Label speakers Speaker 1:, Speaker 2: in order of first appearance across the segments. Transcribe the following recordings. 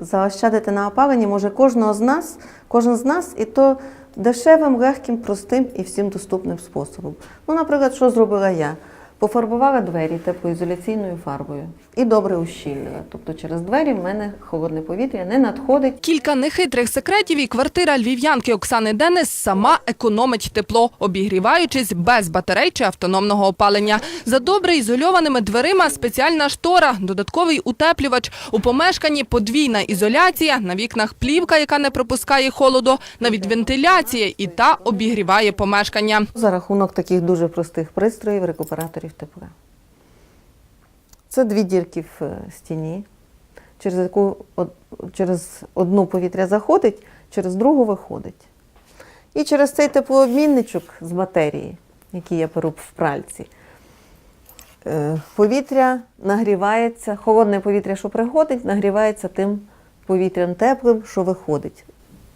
Speaker 1: заощадити на опаленні може кожного з нас, кожен з нас, і то дешевим, легким, простим і всім доступним способом. Ну, наприклад, що зробила я? Пофарбувала двері теплоізоляційною фарбою і добре ущільнила. Тобто через двері в мене холодне повітря не надходить.
Speaker 2: Кілька нехитрих секретів і квартира львів'янки Оксани Денис сама економить тепло, обігріваючись без батарей чи автономного опалення. За добре ізольованими дверима спеціальна штора, додатковий утеплювач. У помешканні подвійна ізоляція, на вікнах плівка, яка не пропускає холоду, навіть вентиляція і та обігріває помешкання.
Speaker 1: За рахунок таких дуже простих пристроїв, рекуператорів тепла. Це дві дірки в е, стіні, через яку через одну повітря заходить, через другу виходить. І через цей теплообмінничок з батареї, який я беру в пральці, е, повітря нагрівається, холодне повітря, що приходить, нагрівається тим повітрям теплим, що виходить.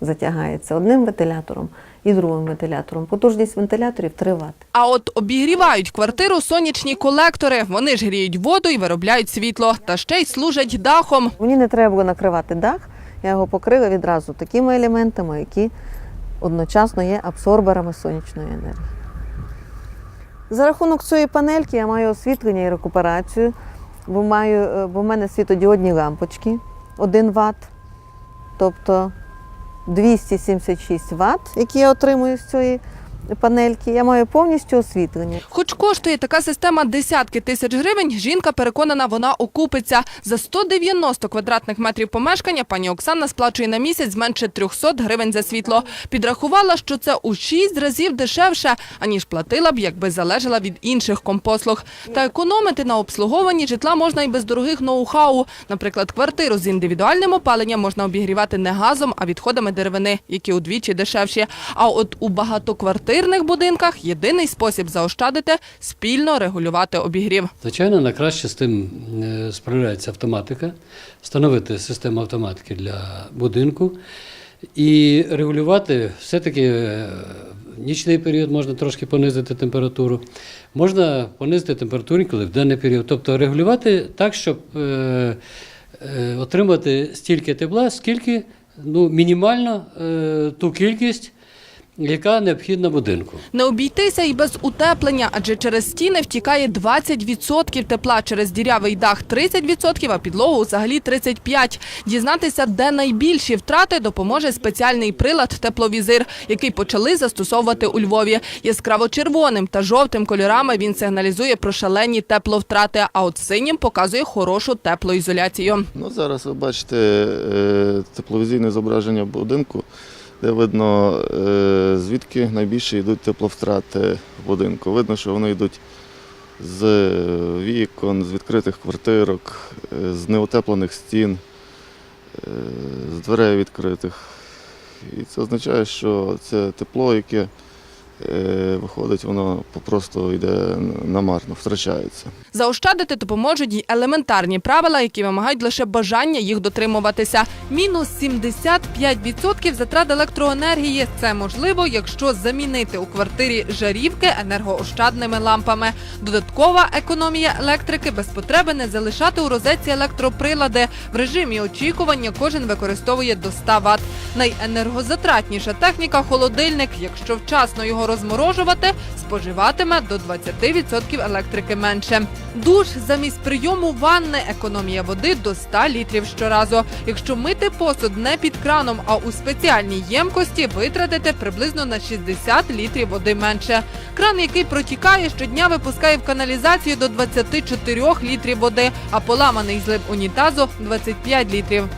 Speaker 1: Затягається одним вентилятором і другим вентилятором. Потужність вентиляторів 3 Вт.
Speaker 2: А от обігрівають квартиру сонячні колектори. Вони ж гріють воду і виробляють світло, та ще й служать дахом.
Speaker 1: Мені не треба було накривати дах, я його покрила відразу такими елементами, які одночасно є абсорберами сонячної енергії. За рахунок цієї панельки я маю освітлення і рекуперацію, бо, маю, е, бо в мене світодіодні лампочки 1 Вт, тобто 276 Вт, які я отримую з цієї панельки. Я маю повністю освітлення.
Speaker 2: Хоч коштує така система десятки тисяч гривень, жінка переконана, вона окупиться. За 190 квадратних метрів помешкання пані Оксана сплачує на місяць менше 300 гривень за світло. Підрахувала, що це у 6 разів дешевше, аніж платила б, якби залежала від інших компослуг. Та економити на обслуговуванні житла можна і без дорогих ноу-хау. Наприклад, квартиру з індивідуальним опаленням можна обігрівати не газом, а відходами деревини, які удвічі дешевші. А от у багатоквартирних будинках єдиний спосіб заощадити – спільно регулювати обігрів.
Speaker 3: Звичайно, на краще з тим е, справляється автоматика, встановити систему автоматики для будинку і регулювати все-таки е, нічний період можна трошки понизити температуру, можна понизити температуру, коли в денний період. Тобто регулювати так, щоб е, отримати стільки тепла, скільки ну, мінімально ту кількість, яка необхідна будинку.
Speaker 2: Не обійтися і без утеплення, адже через стіни втікає 20% тепла, через дірявий дах 30%, а підлогу взагалі 35%. Дізнатися, де найбільші втрати, допоможе спеціальний прилад тепловізир, який почали застосовувати у Львові. Яскраво червоним та жовтим кольорами він сигналізує про шалені тепловтрати, а от синім показує хорошу теплоізоляцію.
Speaker 4: Ну, зараз ви бачите е, тепловізійне зображення будинку, де видно, е, звідки найбільше йдуть тепловтрати в будинку. Видно, що вони йдуть з вікон, з відкритих квартирок, е, з неутеплених стін, е, з дверей відкритих. І це означає, що це тепло, яке е, виходить, воно просто йде намарно, втрачається.
Speaker 2: Заощадити допоможуть й елементарні правила, які вимагають лише бажання їх дотримуватися. Мінус 75% затрат електроенергії. Це можливо, якщо замінити у квартирі жарівки енергоощадними лампами. Додаткова економія електрики без потреби не залишати у розетці електроприлади. В режимі очікування кожен використовує до 100 Вт. Найенергозатратніша техніка холодильник. Якщо вчасно розморожувати, споживатиме до 20% електрики менше. Душ замість прийому ванни економія води до 100 літрів щоразу. Якщо мити посуд не під краном, а у спеціальній ємкості, витратите приблизно на 60 літрів води менше. Кран, який протікає, щодня випускає в каналізацію до 24 літрів води, а поламаний злив унітазу 25 літрів.